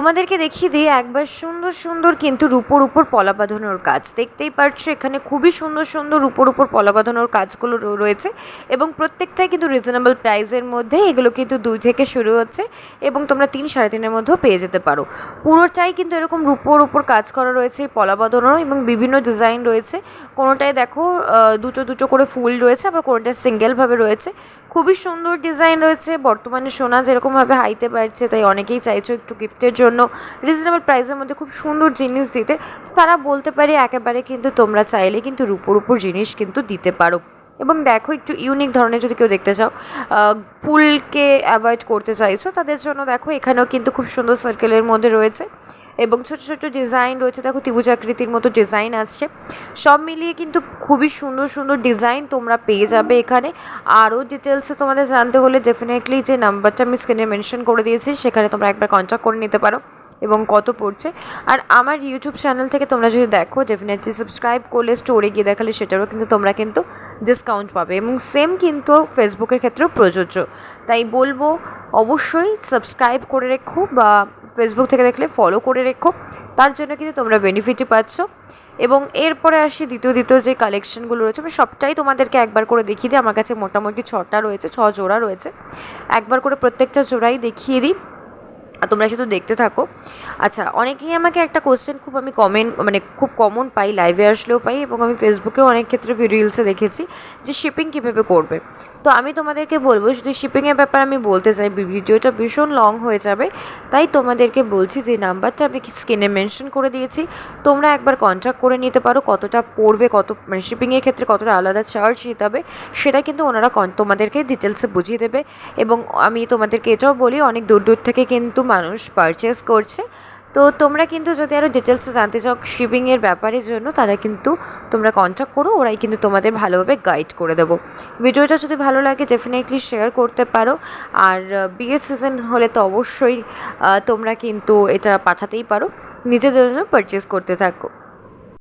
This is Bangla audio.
তোমাদেরকে দেখিয়ে দিই, একবার সুন্দর সুন্দর কিন্তু রূপোর উপর পলা বাঁধানোর কাজ। দেখতেই পারছ, এখানে খুবই সুন্দর সুন্দর রূপোর উপর পলা বাঁধানোর কাজগুলো রয়েছে এবং প্রত্যেকটাই কিন্তু রিজনেবল প্রাইসের মধ্যে এগুলো কিন্তু দুই থেকে শুরু হচ্ছে এবং তোমরা তিন সাড়ে তিনের মধ্যেও পেয়ে যেতে পারো। পুরোটাই কিন্তু এরকম রূপোর উপর কাজ করা রয়েছে, এই পলা বাঁধানো এবং বিভিন্ন ডিজাইন রয়েছে। কোনোটায় দেখো দুটো দুটো করে ফুল রয়েছে, আবার কোনোটায় সিঙ্গেলভাবে রয়েছে। খুবই সুন্দর ডিজাইন রয়েছে, বর্তমানে সোনা যেরকমভাবে হাইতে পারছে তাই অনেকেই চাইছো একটু গিফটের জন্য। রিজনেবল প্রাইসের মধ্যে খুব সুন্দর জিনিস দিতে। তারা বলতে পারে একেবারে কিন্তু তোমরা চাইলে কিন্তু রূপোর উপর জিনিস কিন্তু দিতে পারো। এবং দেখো একটু ইউনিক ধরনের যদি কেউ দেখতে চাও ফুলকে অ্যাভয়েড করতে চাইছো, তাদের জন্য দেখো এখানেও কিন্তু খুব সুন্দর সার্কেলের মধ্যে রয়েছে। এবং ছোট ছোট ডিজাইন রয়েছে। দেখো ত্রিভুজ আকৃতির মতো ডিজাইন আসছে। সব মিলিয়ে কিন্তু খুবই সুন্দর সুন্দর ডিজাইন তোমরা পেয়ে যাবে এখানে। আরও ডিটেলসে তোমাদের জানতে হলে ডেফিনেটলি যে নাম্বারটা আমি স্ক্রিনে মেনশন করে দিয়েছি, সেখানে তোমরা একবার কন্ট্যাক্ট করে নিতে পারো এবং কত পড়ছে। আর আমার ইউটিউব চ্যানেল থেকে তোমরা যদি দেখো ডেফিনেটলি সাবস্ক্রাইব করলে স্টোরে গিয়ে দেখালে, সেটারও কিন্তু তোমরা কিন্তু ডিসকাউন্ট পাবে এবং সেম কিন্তু ফেসবুকের ক্ষেত্রেও প্রযোজ্য। তাই বলব, অবশ্যই সাবস্ক্রাইব করে রেখো বা ফেসবুক থেকে দেখলে ফলো করে রেখো। তার জন্য কিন্তু তোমরা বেনিফিটই পাচ্ছ। এবং এরপরে আসি দ্বিতীয় দ্বিতীয় যে কালেকশনগুলো রয়েছে, আমি সবটাই তোমাদেরকে একবার করে দেখিয়ে দিই। আমার কাছে মোটামুটি ছটা রয়েছে, ছ জোড়া রয়েছে। একবার করে প্রত্যেকটা জোড়াই দেখিয়ে দিই। তোমরা শুধু দেখতে থাকো। আচ্ছা অনেকেই আমাকে একটা কোশ্চেন খুব আমি কমেন্ট মানে খুব কমন পাই লাইভে আসলেও পাই এবং আমি ফেসবুকেও অনেক ক্ষেত্রে রিলসে দেখেছি যে শিপিং কীভাবে করবে। তো আমি তোমাদেরকে বলব, শুধু শিপিংয়ের ব্যাপারে আমি বলতে চাই ভিডিওটা ভীষণ লং হয়ে যাবে। তাই তোমাদেরকে বলছি যে নাম্বারটা আমি স্ক্রিনে মেনশন করে দিয়েছি, তোমরা একবার কন্ট্যাক্ট করে নিতে পারো কতটা পড়বে, কত মানে শিপিংয়ের ক্ষেত্রে কতটা আলাদা চার্জ নিতে হবে, সেটা কিন্তু ওনারা তোমাদেরকে ডিটেলসে বুঝিয়ে দেবে এবং আমি তোমাদেরকে এটাও বলি, অনেক দূর দূর থেকে কিন্তু মানুষ পারচেস করছে। তো তোমরা কিন্তু যদি আরও ডিটেলসে জানতে চাও শিপিংয়ের ব্যাপারের জন্য তারা কিন্তু তোমরা কন্ট্যাক্ট করো, ওরাই কিন্তু তোমাদের ভালোভাবে গাইড করে দেবো। ভিডিওটা যদি ভালো লাগে ডেফিনেটলি শেয়ার করতে পারো। আর বিয়ের সিজন হলে তো অবশ্যই তোমরা কিন্তু এটা পাঠাতেই পারো। নিজেদের জন্য পারচেস করতে থাকো।